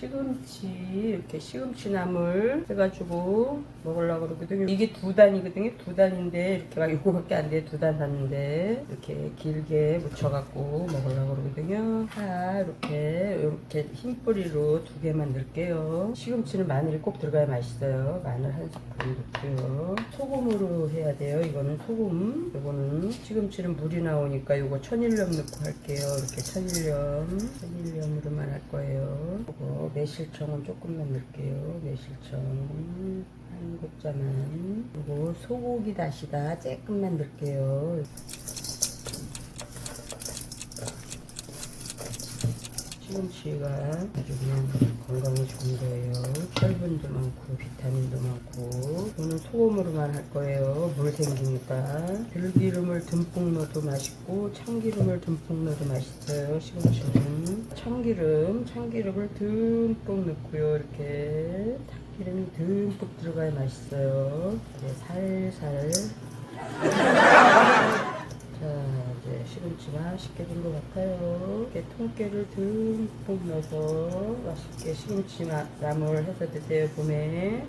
시금치 이렇게 시금치 나물 해가지고 먹으려고 그러거든요. 이게 두 단이거든요. 두 단인데 이렇게 막 요거밖에 안 돼. 두 단 샀는데 이렇게 길게 묻혀갖고 먹으려고 그러거든요. 자 이렇게 이렇게 흰 뿌리로 두 개만 넣을게요. 시금치는 마늘이 꼭 들어가야 맛있어요. 마늘 한 스푼 넣고요. 소금으로 해야 돼요. 이거는 소금. 이거는 시금치는 물이 나오니까 이거 천일염 넣고 할게요. 이렇게 천일염, 천일염으로만 할 거예요. 매실청은 조금만 넣을게요. 매실청 한 국자만. 그리고 소고기 다시다 조금만 넣을게요. 시금치가 아주 그냥 건강에 좋은 거예요. 철분도 많고 비타민도 많고 저는 소금으로만 할 거예요. 물 생기니까 들기름을 듬뿍 넣어도 맛있고 참기름을 듬뿍 넣어도 맛있어요. 시금치는 참기름, 참기름을 듬뿍 넣고요. 이렇게 참기름이 듬뿍 들어가야 맛있어요. 이제 살살 쉽게 된 것 같아요. 이렇게 통깨를 듬뿍 넣어서 맛있게 시금치 나- 나물 해서 드세요, 봄에.